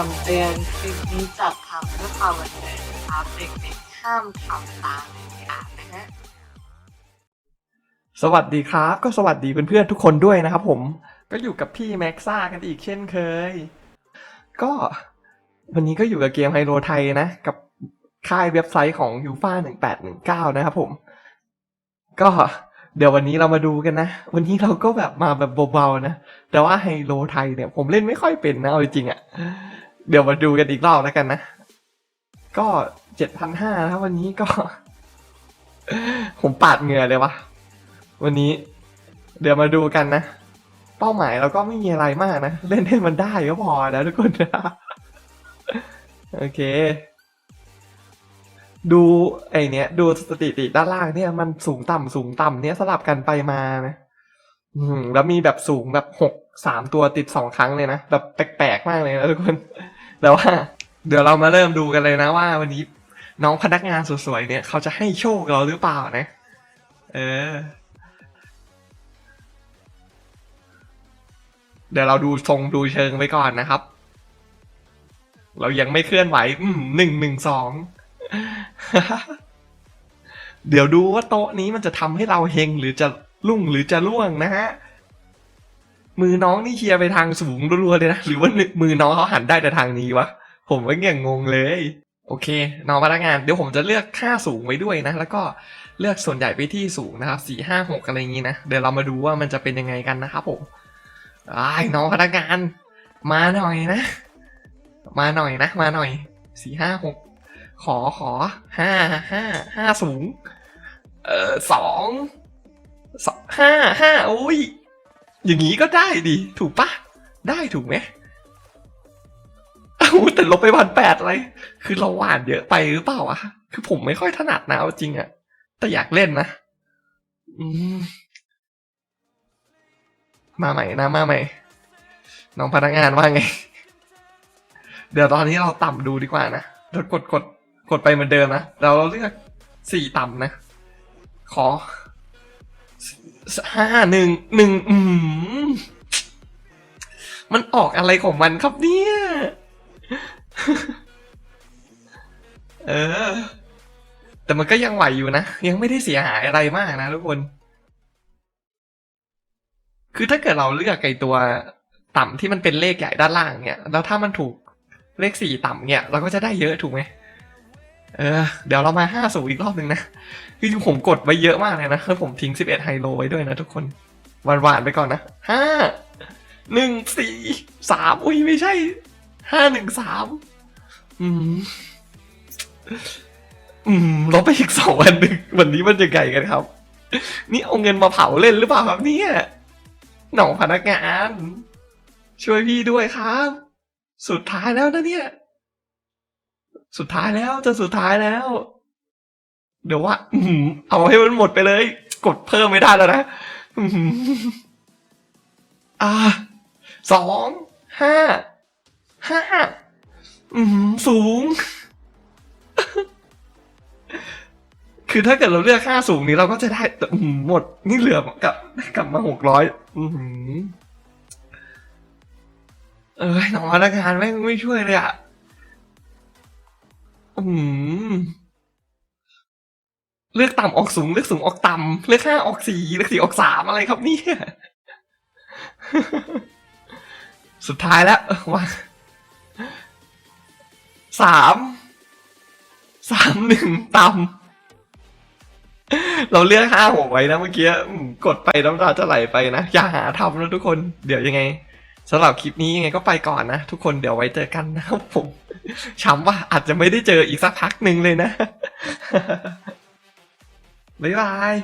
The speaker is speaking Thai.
คำเตือนคลิปนี้จัดทำเพื่อความบันเทิงนะครับเด็กๆห้ามทำตามเด็ดขาดนะฮะสวัสดีครับ ก็สวัสดีเพื่อนๆทุกคนด้วยนะครับผมก็อยู่กับพี่แม็กซ่ากันอีกเช่นเคย ก็วันนี้ก็อยู่กับเกมไฮโลไทยนะ กับค่ายเว็บไซต์ของยูฟ่าหนึ่งแปดหนึ่งเก้านะครับผม ก็เดี๋ยววันนี้เรามาดูกันนะ วันนี้เราก็แบบมาแบบเบาๆนะ แต่ว่าไฮโลไทยเนี่ยผมเล่นไม่ค่อยเป็นนะเอาจริงๆอะ่ะ เดี๋ยวมาดูกันอีกรอบแล้วกันนะ ก็เจ็ดพันห้านะครับวันนี้ก็ ผมปาดเหงื่อเลยวะ วันนี้ เดี๋ยวมาดูกันนะ เป้าหมายเราก็ไม่มีอะไรมากนะ เล่นให้มันได้ก็พอนะทุกคนนะโอเค ดูไอเนี้ย ดูสถิติด้านล่างเนี่ย มันสูงต่ำสูงต่ำเนี่ยสลับกันไปมานะอืมแล้วมีแบบสูงแบบหกสามตัวติดสองครั้งเลยนะ แบบแปลกๆมากเลยนะทุกคน แต่ว่า เดี๋ยวเรามาเริ่มดูกันเลยนะว่า วันนี้น้องพนักงานสวยๆเนี่ย เขาจะให้โชคเราหรือเปล่านะ เออ เดี๋ยวเราดูทรงดูเชิงไว้ก่อนนะครับ เรายังไม่เคลื่อนไหวอืมหนึ่งหนึ่งสองเดี๋ยวดูว่าโต๊ะนี้มันจะทำให้เราเฮงหรือจะลุ่งหรือจะล่วงนะฮะ มือน้องนี่เชียร์ไปทางสูงรัวๆเลยนะหรือว่ามือน้องเขาหันได้แต่ทางนี้วะผมว่าเงี้ยงงเลย โอเคน้องพนักงานเดี๋ยวผมจะเลือกค่าสูงไว้ด้วยนะ แล้วก็เลือกส่วนใหญ่ไปที่สูงนะครับสี่ห้าหกอะไรอย่างนี้นะเดี๋ยวเรามาดูว่ามันจะเป็นยังไงกันนะครับผมไอ้น้องพนักงาน มาหน่อยนะ มาหน่อยนะ มาหน่อยสี่ห้าหกขอขอห้าห้าห้าสูง เออสองสองห้าห้าโอ้ย อย่างนี้ก็ได้ดิถูกปะได้ถูกไหมเอ้าแต่ลบไปพันแปดอะไร คือเราหวานเยอะไปหรือเปล่าอะคือผมไม่ค่อยถนัดนะเอาจริงอะแต่อยากเล่นนะมาใหม่นะมาใหม่น้องพนักงานว่าไง เดี๋ยวตอนนี้เราต่ำดูดีกว่านะเรากดกดกดไปเหมือนเดิมนะเราเลือกสี่ต่ำนะ ขอ ห้าหนึ่งหนึ่งอืมมันออกอะไรของมันครับเนี่ย เออ แต่มันก็ยังไหวอยู่นะ ยังไม่ได้เสียหายอะไรมากนะทุกคน คือถ้าเกิดเราเลือกไอตัวต่ำที่มันเป็นเลขใหญ่ด้านล่างเนี่ย แล้วถ้ามันถูกเลขสี่ต่ำเนี่ย เราก็จะได้เยอะถูกไหม เออเดี๋ยวเรามาห้าสูอีกรอบหนึ่งนะคือผมกดไว้เยอะมากเลยนะแล้วผมทิ้งสิบเอ็ดไฮโลไว้ด้วยนะทุกคนหวานๆไปก่อนนะห้าหนึ่งสี่สามอุ้ยไม่ใช่ห้าหนึ่งสามอืมอืมลบไปอีกสองวันหนึ่งวันนี้มันจะไงกันครับ นี่เอาเงินมาเผาเล่นหรือเปล่าครับเนี่ยหน่องพนักงาน ช่วยพี่ด้วยครับ สุดท้ายแล้วนะเนี่ย สุดท้ายแล้วจะสุดท้ายแล้ว เดี๋ยวว่าอืมเอาให้มันหมดไปเลย กดเพิ่มไม่ได้แล้วนะอ่าสองห้าห้าอืมสูง คือถ้าเกิดเราเลือกค่าสูงนี้เราก็จะได้แต่อื้อหือหมดนี่เหลือกลับกลับมาหกร้อยอือหืออ้ยน้องพนักงานแม่งไม่ช่วยเลยอะ อืมเลือกต่ำออกสูง เลือกสูงออกต่ำเลือกห้าออกสี่เลือกสี่ออกสามอะไรครับเนี่ย สุดท้ายแล้วว่าสามสามหนึ่งต่ำเราเลือกห้าหกไว้นะเมื่อกี้กดไปน้ำตาจะไหลไปนะ อย่าหาทำนะทุกคน เดี๋ยวยังไงสำหรับคลิปนี้ยังไงก็ไปก่อนนะ ทุกคนเดี๋ยวไว้เจอกันนะครับผม ช้ำว่าอาจจะไม่ได้เจออีกสักพักหนึ่งเลยนะ บ๊ายบาย